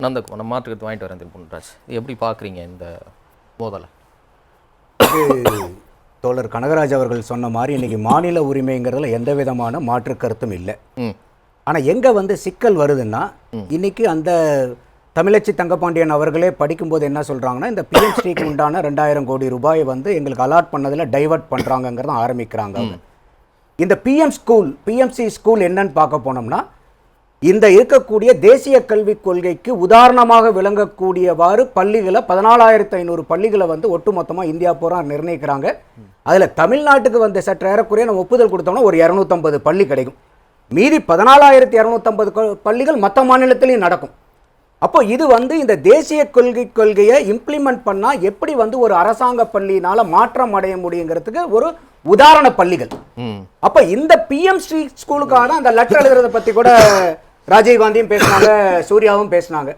நந்தகுமார் நம்ம மாற்றுக்கத்து வாங்கிட்டு வரேன் திரு பொன்ராஜ் எப்படி பார்க்குறீங்க இந்த மோதலை? இது தோழர் கனகராஜ் அவர்கள் சொன்ன மாதிரி இன்னைக்கு மாநில உரிமைங்கிறதுல எந்த விதமான மாற்று கருத்தும் இல்லை. ம். ஆனா எங்க வந்து சிக்கல் வருதுன்னா இன்னைக்கு அந்த தமிழச்சி தங்கபாண்டியன் அவர்களே படிக்கும்போது என்ன சொல்றாங்கன்னா இந்த பிஎம்ஸ்டிக்கு உண்டான ரெண்டாயிரம் கோடி ரூபாயை வந்து எங்களுக்கு அலாட் பண்ணதுல டைவர்ட் பண்றாங்கங்கிறத ஆரம்பிக்கிறாங்க. இந்த பிஎம் ஸ்கூல் பிஎம்சி ஸ்கூல் என்னன்னு பார்க்க போனோம்னா இந்த இருக்கக்கூடிய தேசிய கல்விக் கொள்கைக்கு உதாரணமாக விளங்கக்கூடியவாறு பள்ளிகளை பதினாலாயிரத்து ஐநூறு பள்ளிகளை வந்து ஒட்டுமொத்தமா இந்தியா பூரா நிர்ணயிக்கிறாங்க. அதுல தமிழ்நாட்டுக்கு வந்து சற்று ஏறக்குறைய நம்ம ஒப்புதல் கொடுத்தோம்னா ஒரு இரநூத்தம்பது பள்ளி கிடைக்கும். மீதி பதினாலாயிரத்தி இரநூத்தம்பது பள்ளிகள் மற்ற மாநிலத்திலையும் நடக்கும். அப்போ இது வந்து இந்த தேசிய கொள்கை கொள்கையை இம்ப்ளிமெண்ட் பண்ணா எப்படி வந்து ஒரு அரசாங்க பள்ளியினால மாற்றம் அடைய முடியுங்கிறதுக்கு ஒரு உதாரண பள்ளிகள். அப்ப இந்த பிஎம் ஸ்ரீ ஸ்கூலுக்கான அந்த லெட்டர் எழுதுறத பத்தி கூட ராஜீவ் காந்தியும் பேசினாங்க சூர்யாவும் பேசினாங்க.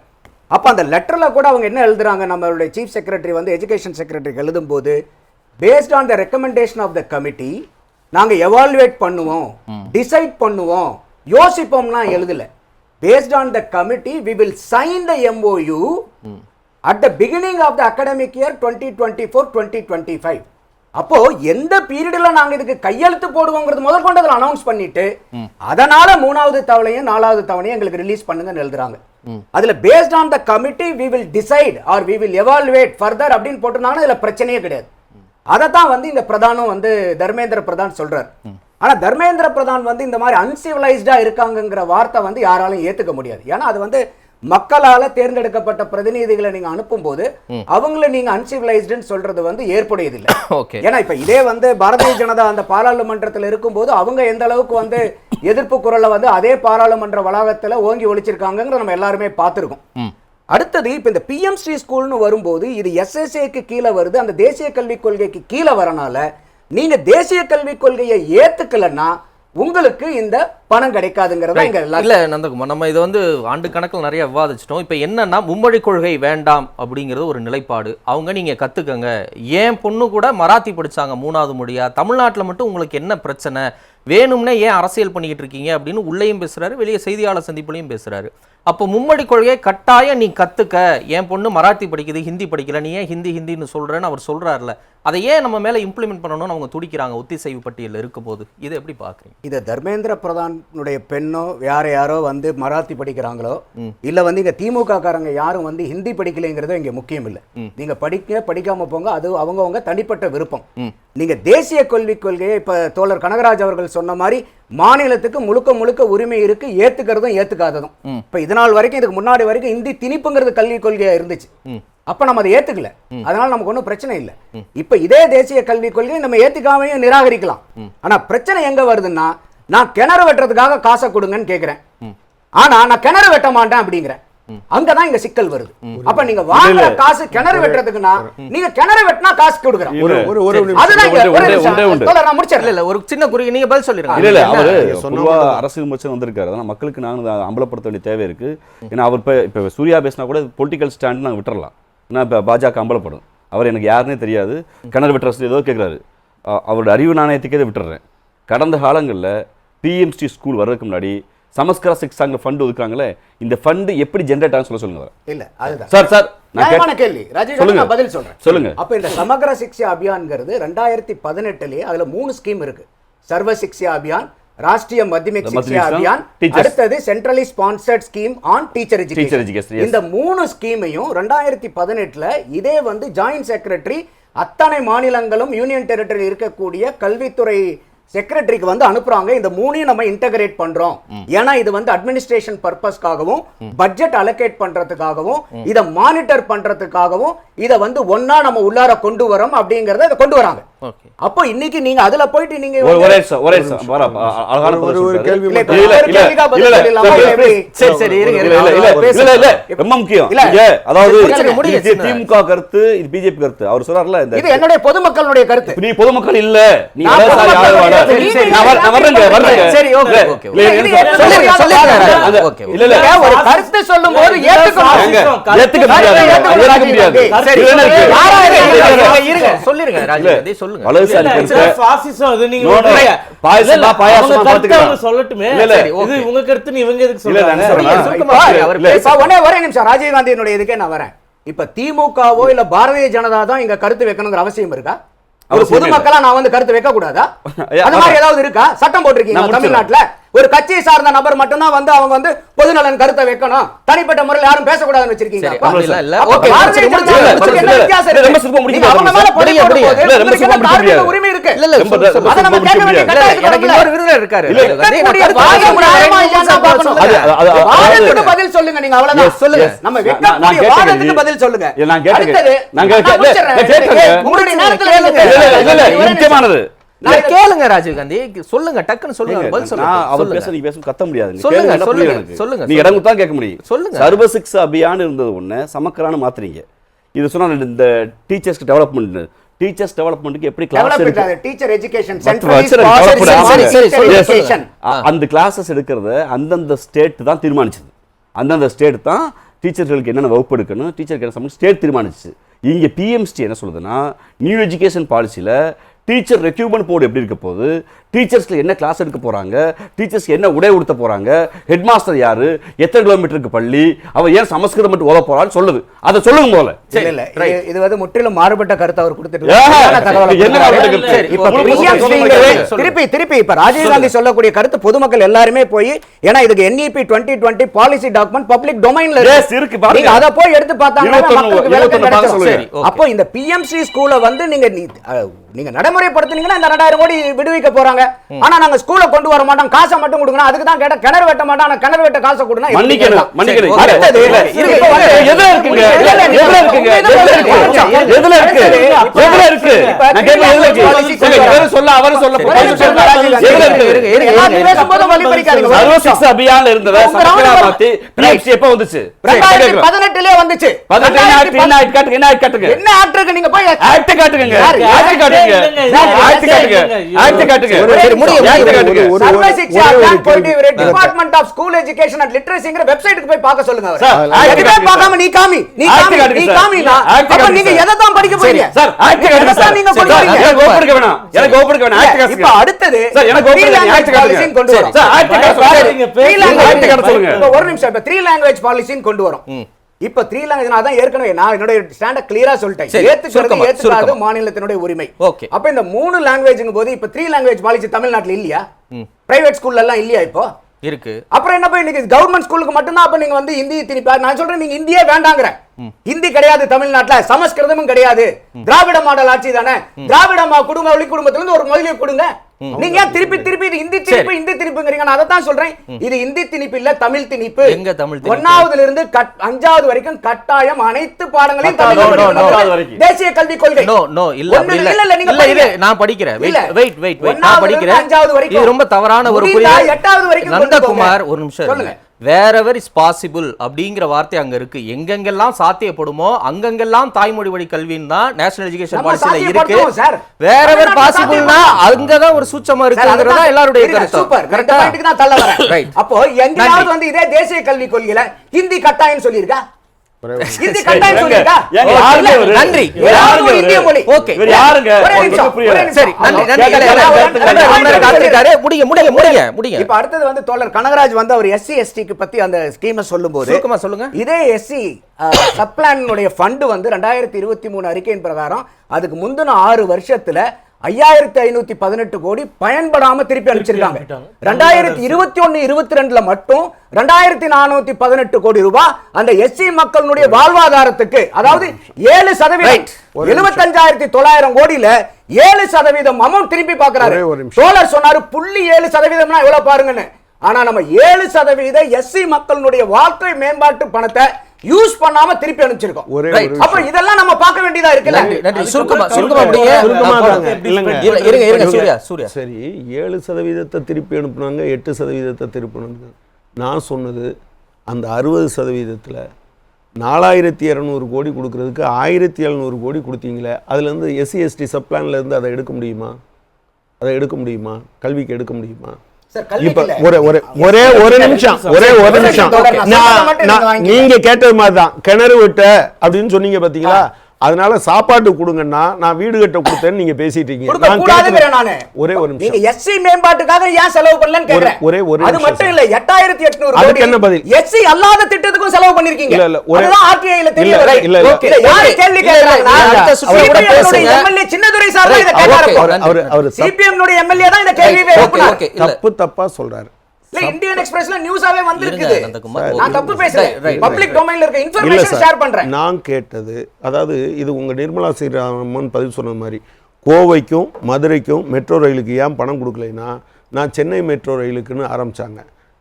அப்ப அந்த லெட்டர்ல கூட அவங்க என்ன எழுதுறாங்க? நம்மளுடைய சீஃப் செக்ரட்டரி வந்து எஜுகேஷன் செக்ரட்டரிக்கு எழுதும்போது based on the recommendation of the committee நாங்க எவால்வேட் பண்ணுவோம் டிசைட் பண்ணுவோம் யோசிப்போம்னா எழுதல. Based on the committee we will sign the MOU at the beginning of the academic year twenty twenty four twenty twenty five அப்போ எந்த பீரியட்ல நாங்க இதுக்கு கையெழுத்து போடுவோங்கிறது முதல் கொண்டு அதில் அனௌன்ஸ் பண்ணிட்டு அதனால மூணாவது தவணையும் நாலாவது தவணையும் எங்களுக்கு ரிலீஸ் பண்ணுங்கன்னு எழுதுறாங்க. அதுல based on the committee we will decide or we will evaluate further அப்படின்னு போட்டிருந்தாங்கன்னா இதுல பிரச்சனையே கிடையாது. அதை தான் வந்து இந்த பிரதானும் வந்து தர்மேந்திர பிரதான் சொல்றார். ஆனா தர்மேந்திர பிரதான் வந்து இந்த மாதிரி அன்சிவிலைஸ்டா இருக்காங்கங்கிற வார்த்தை வந்து யாராலும் ஏத்துக்க முடியாது. ஏன்னா அது வந்து மக்களால தேர்ந்தெடுக்கப்பட்ட பிரதிநிதிகளை நீங்க அனுப்பும்போது அவங்கள நீங்க அன்சிவிலைஸ்டுன்னு சொல்றது வந்து ஏற்புடையதில்லை. ஓகே. ஏன்னா இப்ப இதே வந்து பாரதிய ஜனதா அந்த பாராளுமன்றத்தில் இருக்கும்போது அவங்க எந்த அளவுக்கு வந்து எதிர்ப்பு குரலை வந்து அதே பாராளுமன்ற வளாகத்துல ஓங்கி ஒழிச்சிருக்காங்கங்கிறத நம்ம எல்லாருமே பார்த்திருக்கோம். அடுத்தது இப்போ இந்த பிஎம் ஸ்ரீ ஸ்கூல்னு வரும்போது இது எஸ்எஸ்ஏக்கு கீழே வருது. அந்த தேசிய கல்விக் கொள்கைக்கு கீழே வரனால நீங்க தேசிய கல்விக் கொள்கையை ஏத்துக்கலன்னா உங்களுக்கு இந்த பணம் கிடைக்காதுங்கிறத எல்லாரும் இல்ல நந்தகுமார் நம்ம இதை வந்து ஆண்டு கணக்கில் நிறைய விவாதிச்சிட்டோம். இப்போ என்னன்னா மும்மொழி கொள்கை வேண்டாம் அப்படிங்கிறது ஒரு நிலைப்பாடு. அவங்க நீங்க கத்துக்கங்க. ஏன் பொண்ணு கூட மராத்தி படிச்சாங்க மூணாவது மொழியா? தமிழ்நாட்டுல மட்டும் உங்களுக்கு என்ன பிரச்சனை? வேணும்னே ஏன் அரசியல் பண்ணிக்கிட்டு இருக்கீங்க அப்படின்னு உள்ளேயும் பேசுறாரு வெளியே செய்தியாளர் சந்திப்புலையும் பேசுறாரு. அப்போ மும்மொழி கொள்கையை கட்டாயம் நீ கத்துக்க. என் பொண்ணு மராத்தி படிக்குது ஹிந்தி படிக்கல. நீ ஏன் ஹிந்தி ஹிந்தின்னு சொல்றேன்னு அவர் சொல்றாருல. அதை ஏன் நம்ம மேல இம்ப்ளிமெண்ட் பண்ணணும்னு அவங்க துடிக்கிறாங்க ஒத்திசைவு பட்டியலில் இருக்கும் போது இதை எப்படி பாக்குறீங்க இதை தர்மேந்திர பிரதானுடைய பெண்ணோ வேற யாரோ வந்து மராத்தி படிக்கிறாங்களோ இல்ல வந்து இங்க திமுக காரங்க யாரும் வந்து ஹிந்தி படிக்கலைங்கிறது இங்க முக்கியம் இல்ல. நீங்க படிக்க படிக்காம போங்க அது அவங்கவங்க தனிப்பட்ட விருப்பம். நீங்க தேசிய கல்விக் கொள்கையை இப்ப தோழர் கனகராஜ் அவர்கள் சொன்ன மாதிரி மாநிலத்துக்கு முழுக்க முழுக்க உரிமை இருக்கு ஏத்துக்கிறதும் ஏத்துக்காததும். இப்ப இதனால் வரைக்கும் இதுக்கு முன்னாடி வரைக்கும் இந்தி திணிப்புங்கிறது கல்விக் கொள்கையா இருந்துச்சு. அப்ப நம்ம அதை ஏத்துக்கல. அதனால நமக்கு ஒன்றும் பிரச்சனை இல்லை. இப்ப இதே தேசிய கல்விக் கொள்கையை நம்ம ஏத்துக்காமையும் நிராகரிக்கலாம். ஆனா பிரச்சனை எங்க வருதுன்னா நான் கிணறு வெட்டுறதுக்காக காசை கொடுங்கன்னு கேக்குறேன். ஆனா நான் கிணறு வெட்ட மாட்டேன் அப்படிங்கிறேன் அங்கதான் இங்க சிக்கல் வருது. அப்ப நீங்க வாங்குற காசு கிணறு வெட்டுறதுக்குன்னா நீங்க கிணறு வெட்டினா காசு கொடுக்குறேன் ஒரு நான் முடிச்சிடல இல்ல ஒரு சின்ன குறுகி நீங்க பதில் சொல்லிருங்க இல்ல இல்ல அவரு நீங்க பொதுவா அரசு விமர்சனம் வந்திருக்காரு. அதனால மக்களுக்கு நாங்கள் அதை அம்பலப்படுத்த வேண்டிய தேவை இருக்கு. ஏன்னா அவர் இப்போ இப்போ சூர்யா பேசினா கூட பொலிட்டிக்கல் ஸ்டாண்ட் நாங்கள் விட்டுறலாம். ஏன்னா இப்போ பாஜக அம்பலப்படும். அவர் எனக்கு யாருன்னே தெரியாது. கிணறு வெட்டுற ஏதோ கேட்குறாரு அவரோட அறிவு நாணயத்துக்கே இதை விட்டுறேன். கடந்த காலங்களில் பிஎம்ஸ்டி ஸ்கூல் வர்றதுக்கு முன்னாடி சமஸ்கார சிக்ஸாங்க ஃபண்ட் ஒதுக்குறாங்களே இந்த ஃபண்டு எப்படி ஜென்ரேட் ஆகும் சொல்ல சொல்லுங்க. இல்ல அதுதான் சார் சார் நியாயமான கேள்வி ராஜேஷ் சொல்லுங்க. பதில் சொல்றேன் சொல்லுங்க. அப்ப இந்த சமகர சிக்ஷா அபியான்ங்கிறது ரெண்டாயிரத்தி பதினெட்டுலயே அதுல மூணு ஸ்கீம் இருக்கு சர்வ சிக்ஷா அபியான் ராஷ்டிரிய மத்தியமிக் சிக்ஷா அபியான். அடுத்தது centrally sponsored scheme on teacher education. இந்த மூணு ஸ்கீமையும் ரெண்டாயிரத்தி பதினெட்டுல இதே வந்து ஜாயிண்ட் செக்ரட்டரி அத்தனை மாநிலங்களும் யூனியன் டெரிட்டரி இருக்கக்கூடிய கல்வித்துறை செக்ரட்டரிக்கு வந்து அனுப்புறாங்க. இந்த மூணையும் நம்ம இன்டகிரேட் பண்றோம். ஏன்னா இது வந்து அட்மினிஸ்ட்ரேஷன் பர்பஸ்க்காகவும் பட்ஜெட் அலோகேட் பண்றதுக்காகவும் இத மானிட்டர் பண்றதுக்காகவும் இத வந்து ஒண்ணா நம்ம உள்ளார கொண்டு வரோம் அப்படிங்கறத இதை கொண்டு வராங்க. அப்போ இன்னைக்கு நீங்க அதுல போயிட்டு நீங்க ஒரு ஒரே அழகான ஒரு- ஒரு. கேள்வி? சரி சரி இல்ல, இல்ல, அவர் பேச- இல்ல, இல்ல, ரொம்ப முக்கியம் இல்ல. இங்க, அதாவது முடிச்சிருங்க, முடிங்க, இது சின்ன. திமுக கருத்து இது பிஜேபி கருத்து அவர் சொல்றாருல இந்த இது என்னுடைய பொதுமக்களுடைய கருத்து நீ பொதுமக்கள் இல்ல நீ. சரி, ஓகே, ஓகே, ஒரு கருத்து சொல்லும் போது ஏத்துக்க முடியாது ஏத்துக்க முடியாது இருங்க, சொல்லிருங்க சொல்லுங்க. வலதுசாரி சொல்லட்டுமே. இது. உங்க கருத்து இவங்க எதுக்கு சொல்றாங்க? ஒரே இதுக்கே நான் வரேன். இப்ப திமுகவோ இல்ல பாரதிய ஜனதா தான் இங்க கருத்து வைக்கணுங்கிற அவசியம் இருக்கா? ஒரு. பொதுமக்களா நான் வந்து கருத்து வைக்க கூடாதா அந்த மாதிரி. ஏதாவது இருக்கா? சட்டம் போட்டிருக்கீங்க தமிழ்நாட்டுல? ஒரு கட்சியை சார்ந்த நபர் மட்டும்தான் வந்து அவங்க வந்து பொதுநலன் கருத்தை வைக்கணும். தனிப்பட்ட முறையில் யாரும் பேசக்கூடாதுன்னு வச்சிருக்கீங்க. உரிமை இருக்கு? பதில் சொல்லுங்க. நீங்க அவ்வளவுதான். சொல்லுங்க. நம்ம வாதத்துக்கு பதில் சொல்லுங்க. நான் நேரத்துல. முக்கியமானது. கேளுங்க ராஜீவ்காந்தி சொல்லுங்க டக்குன்னு சொல்லுங்க பதில் சொல்லுங்க. அவர். பேச நீங்க கத்த முடியாது. சொல்லுங்க, சொல்லுங்க. சொல்லுங்க, நீங்க இடம் கொடுத்தா கேட்க முடியும். சொல்லுங்க. சர்வ சிக்ஷா அபியான் இருந்தது ஒண்ணு சமக்கரான மாத்துறீங்க இது சொன்னா இந்த டீச்சர்ஸ்க்கு டெவலப்மெண்ட் டீச்சர்ஸ் டெவலப்மெண்ட்டுக்கு எப்படி கிளாஸ் Develop எடுக்க it, teacher education, மற்ற centralized வச்சிருக்க process development on சரி, சரி, teacher சொல்லுங்க, education. அ- அந்த கிளாஸஸ் எடுக்கிறத அந்தந்த ஸ்டேட் தான் தீர்மானிச்சது. அந்தந்த ஸ்டேட் தான் டீச்சர்களுக்கு என்னென்ன வகுப்பு எடுக்கணும் டீச்சருக்கு என்ன சம்பளம் ஸ்டேட் தீர்மானிச்சு. இங்கே பிஎம்ஸ்டி என்ன சொல்லுதுன்னா நியூ எஜுகேஷன் பாலிசியில் டீச்சர் ரெக்யூப்மெண்ட் போர்டு எப்படி இருக்க போகுது டீச்சர்ஸ்ல என்ன கிளாஸ் எடுக்க போறாங்க? டீச்சர்ஸ் என்ன உடை உடுத்த போறாங்க? ஹெட் மாஸ்டர் யாரு? எத்தனை கிலோமீட்டருக்கு பள்ளி? அவ ஏன் சமஸ்கிருதம் மட்டும் ஓத போறான்னு சொல்லுது. அதை சொல்லுங்க போல இல்ல, இது- வந்து முற்றிலும் மாறுபட்ட கருத்தை அவர் கொடுத்துட்டு. திருப்பி திருப்பி. இப்ப ராஜீவ்காந்தி சொல்லக்கூடிய கருத்து பொதுமக்கள் எல்லாருமே போய் ஏன்னா இதுக்கு NEP twenty twenty policy document public டொமைன்ல இருக்கு, அதை போய் எடுத்து பார்த்தாங்கன்னா. அப்போ இந்த பிஎம்சி ஸ்கூலை வந்து நீங்க நீங்க நடைமுறைப்படுத்துனீங்கன்னா இந்த ரெண்டாயிரம் கோடி விடுவிக்க போறாங்க. ஆனா நாங்க ஸ்கூலை கொண்டு வர மாட்டோம். காசை மட்டும் கொடுக்கணும் அதுக்கு தான் கேட்ட கிணறு வெட்ட மாட்டோம் ஆனா கிணறு வெட்ட காசை மன்னிக்கணும்? மன்னிக்கணும். அடுத்தது. எதுல இருக்குங்க? எதுல இருக்குங்க? எதுல இருக்கு? எதுல இருக்கு? நான் எதுல இருக்கு? இவரு சொல்ல அவரு சொல்ல. எதுல இருக்கு? வழி பறிக்காதீங்க. சர்வ அபியான்ல இருந்தத? மாத்தி எப்ப வந்துச்சு? வந்துச்சு. பதினெட்டு என்ன காட்டுங்க காட்டுங்க. இருக்கு? நீங்க போய் காட்டுங்க. காட்டுங்க. காட்டுங்க? காட்டுங்க. போயிட்டு. இவரு department of school education and லிட்ரஸிங்கிற வெப்சைட்டுக்கு போய் பார்க்க சொல்லுங்க எதுவுமே பார்க்காம. நீ காமி நீ காமி நீ அப்ப காட்டுங்க நீங்க. எதை தான் படிக்க போறீங்க? சார் நீங்க? எனக்கு ஒப்பிடுக்க வேணாம் எனக்கு ஒப்பிடுக்க வேணாம் இப்ப அடுத்தது சார் எனக்கு பாலிசின்னு கொண்டு வரோம். சார் ஆக்ட் சொல்லுங்க. இப்ப ஒரு நிமிஷம் இப்ப த்ரீ லாங்குவேஜ் பாலிசின்னு கொண்டு வரோம். இப்ப த்ரீ லாங்குவேஜ் தான் ஏற்கனவே. நான் என்னுடைய ஸ்டாண்ட கிளியரா சொல்லிட்டேன். ஏத்துக்கிறது ஏத்துக்காது. மாநிலத்தினுடைய உரிமை. Okay. அப்ப இந்த மூணு லாங்குவேஜ்ங்க போது இப்ப த்ரீ லாங்குவேஜ் பாலிசி தமிழ்நாட்டுல இல்லையா? பிரைவேட் ஸ்கூல்ல எல்லாம் இல்லையா இப்போ? இருக்கு. அப்புறம் என்ன போய் இன்னைக்கு கவர்மெண்ட் ஸ்கூலுக்கு மட்டும்தான் அப்ப நீங்க வந்து ஹிந்தி திணிப்பா நான் சொல்றேன் நீங்க இந்தியே வேண்டாங்கிற ஹிந்தி கிடையாது தமிழ்நாட்டுல சமஸ்கிருதமும் கிடையாது. திராவிட மாடல் ஆட்சி தானே. திராவிட குடும்ப ஒளி குடும்பத்துல இருந்து ஒரு மொழியை கொடுங்க. நீங்க ஏன் திருப்பி திருப்பி இது ஹிந்தி திணிப்பு ஹிந்தி திணிப்புங்கிறீங்க நான் அதை தான் சொல்றேன் இது ஹிந்தி திணிப்பு இல்ல தமிழ் திணிப்பு எங்க தமிழ்? ஒன்னாவதுல இருந்து அஞ்சாவது வரைக்கும் கட்டாயம் அனைத்து பாடங்களையும் வரைக்கும். தேசிய கல்விக் கொள்கை நோ நோ இல்ல இல்ல இல்ல, நீங்க இல்ல. நான் படிக்கிறேன். வெயிட் வெயிட் வெயிட் நான் படிக்கிறேன் அஞ்சாவது வரைக்கும். இது ரொம்ப தவறான ஒரு புரிதல் எட்டாவது வரைக்கும் நந்தகுமார். ஒரு நிமிஷம் சொல்லுங்க. வேறவர் இஸ் பாசிபிள் அப்படிங்கிற வார்த்தை அங்க இருக்கு எங்கெங்கெல்லாம் சாத்தியப்படுமோ அங்கங்கெல்லாம் தாய்மொழி வழி கல்வின்னு தான் நேஷனல் எஜுகேஷன் பாலிசில இருக்கு. வேறவர் பாசிபிள்னா. அங்கதான் ஒரு சூச்சமா சார், இருக்குங்கிறதா எல்லாருடைய கருத்து. அப்போ எங்கேயாவது. வந்து இதே தேசிய கல்விக் கொள்கையில ஹிந்தி கட்டாயம் சொல்லியிருக்கா நன்றி. அடுத்தது வந்து தோழர் கனகராஜ் வந்து அவர் எஸ்சி எஸ்டிக்கு பத்தி அந்த ஸ்கீமை சொல்லும்போது சுருக்கமா சொல்லுங்க. இதே எஸ்சி சப்ளானுடைய ஃபண்டு வந்து ரெண்டாயிரத்தி இருபத்தி மூணு அறிக்கையின் பிரகாரம் அதுக்கு முந்தின ஆறு வருஷத்துல ஐயாயிரத்தி ஐநூத்தி பதினெட்டு கோடி பயன்படாம திருப்பி அனுப்பிச்சிருக்காங்க. ரெண்டாயிரத்தி இருபத்தி ஒன்னு இருபத்தி ரெண்டுல மட்டும் ரெண்டாயிரத்தி நானூத்தி பதினெட்டு கோடி ரூபாய் அந்த எஸ்சி மக்களுடைய வாழ்வாதாரத்துக்கு அதாவது ஏழு சதவீதம். எழுபத்தஞ்சாயிரத்தி தொள்ளாயிரம் கோடியில ஏழு சதவீதம் அமௌண்ட் திருப்பி பாக்குறாரு. தோழர் சொன்னாரு புள்ளி ஏழு சதவீதம்னா எவ்வளவு பாருங்கன்னு ஆனா நம்ம ஏழு சதவீத எஸ்சி மக்களுடைய வாழ்க்கை மேம்பாட்டு பணத்தை யூஸ் பண்ணாம திருப்பி அனுப்பிச்சிருக்கோம். ஒரே Right. ஒரு அப்ப இதெல்லாம் நம்ம பார்க்க வேண்டியதா இருக்குல்ல? நன்றி சுருக்கமா அப்புறம் சுருக்கமா. இரு- இருங்க இருங்க சூர்யா சூர்யா. சரி ஏழு சதவீதத்தை திருப்பி அனுப்புனாங்க எட்டு சதவீதத்தை திருப்பி அனுப்புனாங்க. நான் சொன்னது அந்த அறுபது சதவீதத்தில் நாலாயிரத்தி இரநூறு கோடி கொடுக்கறதுக்கு ஆயிரத்தி எழுநூறு கோடி கொடுத்தீங்களே அதுலேருந்து எஸ்சி எஸ்டி சப்ளான்லேருந்து அதை எடுக்க முடியுமா? அதை எடுக்க முடியுமா? கல்விக்கு எடுக்க முடியுமா? ஒரு ஒரு ஒரே ஒரு நிமிஷம் ஒரே ஒரு நிமிஷம். நீங்க கேட்டது மாதிரி தான் கிணறு விட்ட அப்படின்னு சொன்னீங்க பாத்தீங்களா? அதனால சாப்பாட்டு கொடுங்கன்னா நான் வீடு கட்ட கொடுத்தேன்னு நீங்க பேசிட்டு இருக்கீங்க ஒரே ஒரு நீங்க நிமிஷம் எஸ்சி மேம்பாட்டுக்காக ஏன் செலவு பண்ணலன்னு கேக்குறேன் ஒரே ஒரு அது மட்டும். இல்ல எட்டாயிரத்தி எட்நூறு அதுக்கு என்ன பதில்? எஸ்சி அல்லாத திட்டத்துக்கும் செலவு பண்ணிருக்கீங்க இல்ல, இல்ல, ஒரே- அதுதான் ஆர்டிஐல தெரிய வருது. இல்ல, இல்ல. யாரு. கேள்வி பேசுங்க. MLA சின்னதுரை சார் தான் இதை கேட்டாரு. அவர் அவர் னுடைய MLA தான் இந்த கேள்வியை தப்பு தப்பா சொல்றாரு இல்ல, இந்தியன் எக்ஸ்பிரஸ்ல நியூஸாவே வந்திருக்குது. நான் தப்பு right, பப்ளிக் டொமைன்ல இருக்க இன்ஃபர்மேஷன் ஷேர் பண்றேன். நான் கேட்டது அதாவது இது உங்க நிர்மலா சீதாராமன் பதில் சொன்ன மாதிரி கோவைக்கும் மதுரைக்கும் மெட்ரோ ரயிலுக்கு ஏன் பணம் கொடுக்கலைன்னா நான் சென்னை மெட்ரோ ரயிலுக்குன்னு ஆரம்பிச்சாங்க.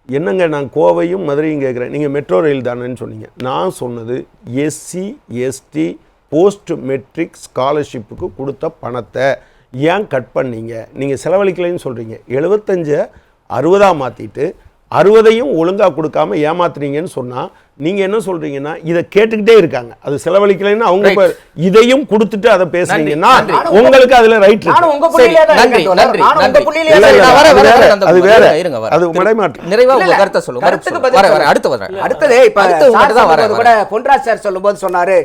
என்னங்க நான் கோவையும் மதுரையும் கேட்குறேன்? நீங்கள் மெட்ரோ ரயில் தானேன்னு சொன்னீங்க. நான் சொன்னது எஸ்சி எஸ்டி போஸ்ட் மெட்ரிக் ஸ்காலர்ஷிப்புக்கு கொடுத்த பணத்தை ஏன் கட் பண்ணீங்க? நீங்கள் செலவழிக்கலைன்னு சொல்கிறீங்க எழுபத்தஞ்சை அறுபதாக மாற்றிட்டு அறுபதையும் ஒழுங்காக கொடுக்காம ஏமாத்துறீங்கன்னு சொன்னால் நீங்கள் என்ன சொல்கிறீங்கன்னா இதை கேட்டுக்கிட்டே இருக்காங்க. அது செலவழிக்கலைன்னா அவங்க இதையும் கொடுத்துட்டு அதை பேசுனீங்கன்னா நன்றி. உங்களுக்கு அதில் ரைட் அது வேற. அது மடைமாற்றம். நிறைவா இல்ல, உங்க இல்ல. கருத்தை சொல்லுங்க. அடுத்து வரேன் அடுத்தது இப்ப அடுத்து கூட பொன்ராஜ் சார் சொல்லும்போது சொன்னாரு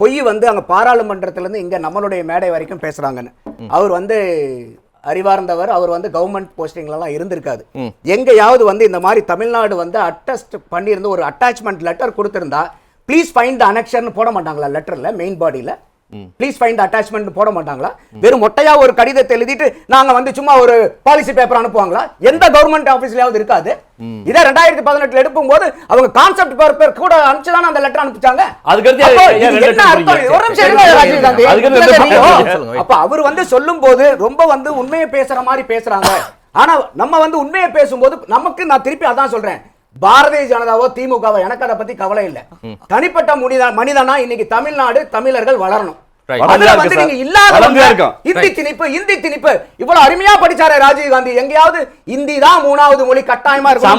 பொய் வந்து அங்க பாராளுமன்றத்துல இருந்து இங்க நம்மளுடைய மேடை வரைக்கும் பேசுறாங்கன்னு. அவர் வந்து அறிவார்ந்தவர் அவர் வந்து கவர்மெண்ட் போஸ்டிங்ல எல்லாம் இருந்திருக்காது. எங்கேயாவது வந்து இந்த மாதிரி தமிழ்நாடு வந்து அட்டஸ்ட் பண்ணியிருந்து ஒரு அட்டாச்மெண்ட் லெட்டர் கொடுத்திருந்தா ப்ளீஸ் ஃபைண்ட் த அனெக்ஷன் போட மாட்டாங்களா லெட்டர்ல மெயின் பாடியில ப்ளீஸ் ஃபைண்ட் அட்டாச்மெண்ட் போட மாட்டாங்களா? வெறும் மொட்டையா ஒரு கடிதத்தை எழுதிட்டு நாங்க வந்து சும்மா ஒரு பாலிசி பேப்பர் அனுப்புவாங்களா? எந்த கவர்மெண்ட் ஆபீஸ்லயாவது இருக்காது. இதே ரெண்டாயிரத்தி பதினெட்டுல எடுக்கும் போது அவங்க கான்செப்ட் பேப்பர் கூட அனுப்பிச்சுதானே அந்த லெட்டர் அனுப்பிச்சாங்க? அப்போ அவர் வந்து சொல்லும்போது ரொம்ப வந்து உண்மையை பேசுற மாதிரி பேசுறாங்க. ஆனா நம்ம வந்து உண்மையை பேசும்போது நமக்கு நான் திருப்பி அதான் சொல்றேன். பாரதிய ஜனதாவோ திமுகவோ எனக்கு அதை பத்தி கவலை இல்ல. தனிப்பட்ட மனித மனிதனா இன்னைக்கு தமிழ்நாடு தமிழர்கள் வளரணும். இந்தி திணிப்பு இந்தி திணிப்பு. இவ்வளவு அருமையா படிச்சாரே ராஜீவ் காந்தி. எங்கேயாவது இந்தி தான் மூணாவது மொழி கட்டாயமா இருக்கும்.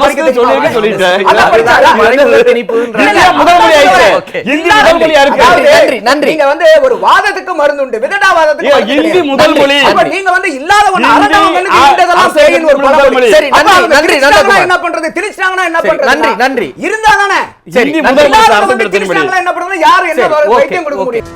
நன்றி, நன்றி. நீங்க வந்து ஒரு வாதத்துக்கு மருந்து உண்டு. விதண்டாவாதத்துக்கு ஏன் மருந்து இந்தி கிடையாது. முதல் மொழி. அப்ப நீங்க வந்து இல்லாத ஒண்ணு இந்தி, அரண்டவங்களுக்கு ஆ, இருந்ததெல்லாம் அரசியல் பேயின்னு ஒரு முதல் பழமொழி. மொழி. சரி, அப்ப நன்றி, அவங்க நன்றி, திணிச்சிட்டாங்கன்னா நந்தகுமார். என்ன பண்றது? திணிச்சிட்டாங்கன்னா என்ன பண்றது? நன்றி, நன்றி. இருந்தா தானே. என்ன பண்றது? யாரு என்ன வைத்தியம் கொடுக்க. முடியும்?